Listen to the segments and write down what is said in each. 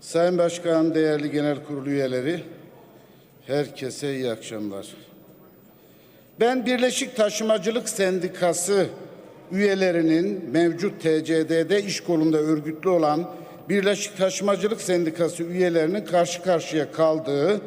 Sayın Başkan, değerli genel kurulu üyeleri, herkese iyi akşamlar. Ben Birleşik Taşımacılık Sendikası üyelerinin mevcut TCD'de iş kolunda örgütlü olan Birleşik Taşımacılık Sendikası üyelerinin karşı karşıya kaldığı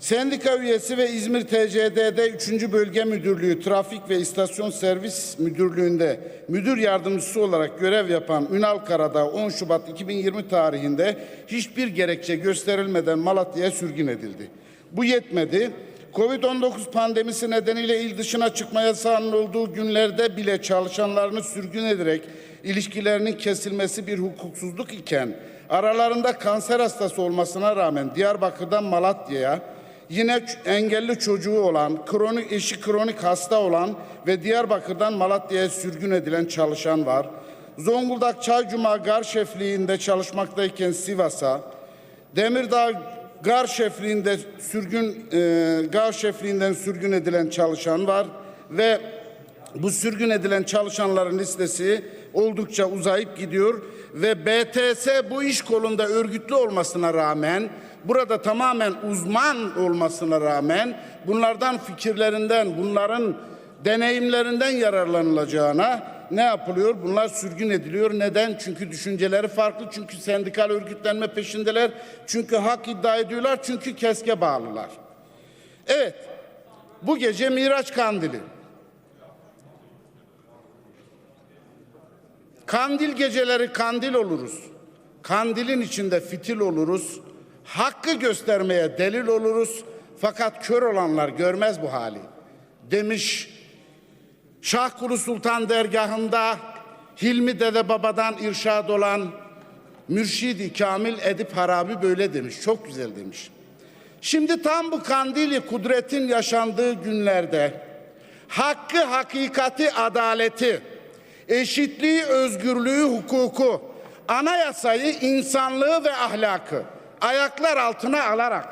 Sendika üyesi ve İzmir TCD'de 3. Bölge Müdürlüğü Trafik ve İstasyon Servis Müdürlüğü'nde müdür yardımcısı olarak görev yapan Ünal Karadağ 10 Şubat 2020 tarihinde hiçbir gerekçe gösterilmeden Malatya'ya sürgün edildi. Bu yetmedi. Covid-19 pandemisi nedeniyle il dışına çıkma yasağının olduğu günlerde bile çalışanlarını sürgün ederek ilişkilerinin kesilmesi bir hukuksuzluk iken aralarında kanser hastası olmasına rağmen Diyarbakır'dan Malatya'ya Yine engelli çocuğu olan, kronik eşi kronik hasta olan ve Diyarbakır'dan Malatya'ya sürgün edilen çalışan var. Zonguldak Çaycuma Gar Şefliği'nde çalışmaktayken Sivas'a, Demirdağ Gar Şefliği'nde sürgün e, Gar Şefliği'nden sürgün edilen çalışan var ve bu sürgün edilen çalışanların listesi oldukça uzayıp gidiyor ve BTS bu iş kolunda örgütlü olmasına rağmen burada tamamen uzman olmasına rağmen bunlardan fikirlerinden, bunların deneyimlerinden yararlanılacağına ne yapılıyor? Bunlar sürgün ediliyor. Neden? Çünkü düşünceleri farklı, çünkü sendikal örgütlenme peşindeler, çünkü hak iddia ediyorlar, çünkü keske bağlılar. Evet, bu gece Miraç Kandili. Kandil geceleri kandil oluruz. Kandilin içinde fitil oluruz. Hakkı göstermeye delil oluruz. Fakat kör olanlar görmez bu hali. Demiş Şahkulu Sultan dergahında Hilmi Dede Baba'dan irşad olan Mürşidi Kamil Edip Harabi böyle demiş. Çok güzel demiş. Şimdi tam bu kandili kudretin yaşandığı günlerde hakkı, hakikati, adaleti, eşitliği, özgürlüğü, hukuku, anayasayı, insanlığı ve ahlakı ayaklar altına alarak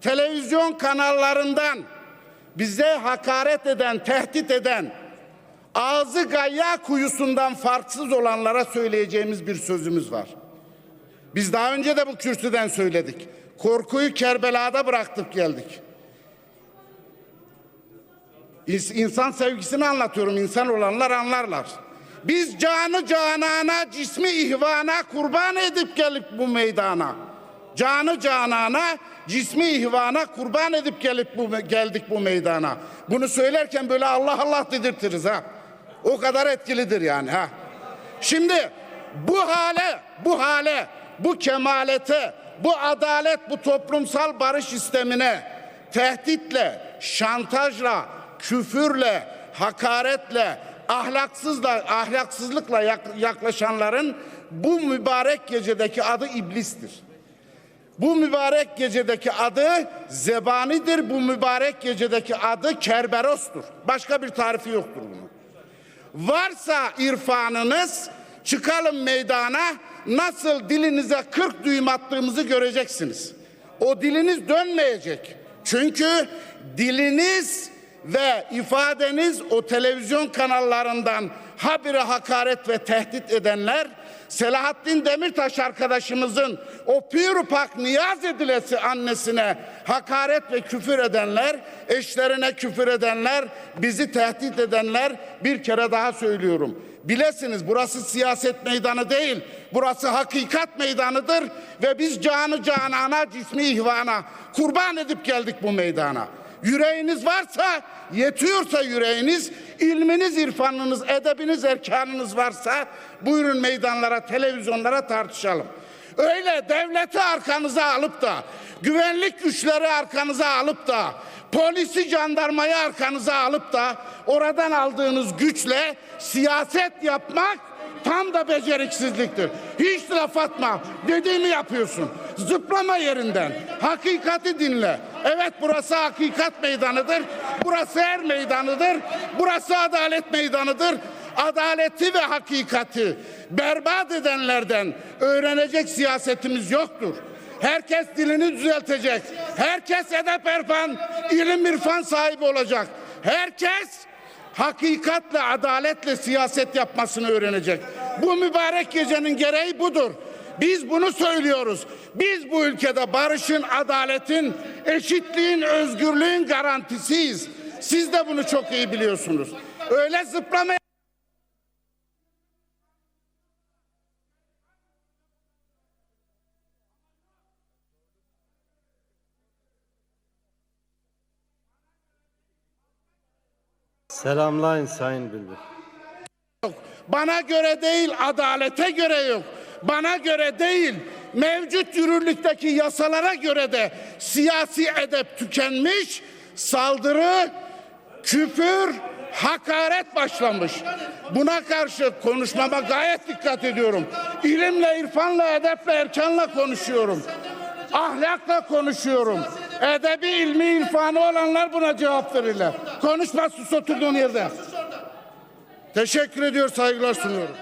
televizyon kanallarından bize hakaret eden, tehdit eden, ağzı gayya kuyusundan farksız olanlara söyleyeceğimiz bir sözümüz var. Biz daha önce de bu kürsüden söyledik. Korkuyu Kerbela'da bıraktık geldik. İns- İnsan sevgisini anlatıyorum. İnsan olanlar anlarlar. Biz canı canana, cismi ihvana kurban edip gelip bu meydana. Canı canana, cismi ihvana kurban edip gelip bu geldik bu meydana. Bunu söylerken böyle Allah Allah dedirtiriz ha. O kadar etkilidir yani ha. Şimdi bu hale, bu hale, bu kemalete, bu adalet, bu toplumsal barış sistemine tehditle, şantajla, küfürle, hakaretle, ahlaksızla, ahlaksızlıkla yak- yaklaşanların bu mübarek gecedeki adı iblistir. Bu mübarek gecedeki adı zebanidir. Bu mübarek gecedeki adı kerberostur. Başka bir tarifi yoktur bunun. Varsa irfanınız çıkalım meydana nasıl dilinize 40 düğüm attığımızı göreceksiniz. O diliniz dönmeyecek. Çünkü diliniz ve ifadeniz o televizyon kanallarından habire hakaret ve tehdit edenler Selahattin Demirtaş arkadaşımızın o pirupak niyaz edilesi annesine hakaret ve küfür edenler, eşlerine küfür edenler, bizi tehdit edenler bir kere daha söylüyorum. Bilesiniz burası siyaset meydanı değil, burası hakikat meydanıdır ve biz canı canana, cismi ihvana kurban edip geldik bu meydana. Yüreğiniz varsa, yetiyorsa yüreğiniz, ilminiz, irfanınız, edebiniz, erkanınız varsa buyurun meydanlara, televizyonlara tartışalım. Öyle devleti arkanıza alıp da, güvenlik güçleri arkanıza alıp da, polisi, jandarmayı arkanıza alıp da oradan aldığınız güçle siyaset yapmak tam da beceriksizliktir. Hiç laf atma. Dediğimi yapıyorsun. Zıplama yerinden. Hakikati dinle. Evet burası hakikat meydanıdır. Burası er meydanıdır. Burası adalet meydanıdır. Adaleti ve hakikati berbat edenlerden öğrenecek siyasetimiz yoktur. Herkes dilini düzeltecek. Herkes edep erfan, ilim irfan sahibi olacak. Herkes hakikatle, adaletle siyaset yapmasını öğrenecek. Bu mübarek gecenin gereği budur. Biz bunu söylüyoruz. Biz bu ülkede barışın, adaletin, eşitliğin, özgürlüğün garantisiyiz. Siz de bunu çok iyi biliyorsunuz. Öyle zıplamaya Selamlayın Sayın Bülbül. Bana göre değil, adalete göre yok. Bana göre değil, mevcut yürürlükteki yasalara göre de siyasi edep tükenmiş, saldırı, küfür, hakaret başlamış. Buna karşı konuşmama gayet dikkat ediyorum. İlimle, irfanla, edeple, erkanla konuşuyorum. Ahlakla konuşuyorum. Edebi, ilmi, irfanı olanlar buna cevap verirler. Konuşma sus oturduğun yerde. Teşekkür ediyor, saygılar sunuyorum.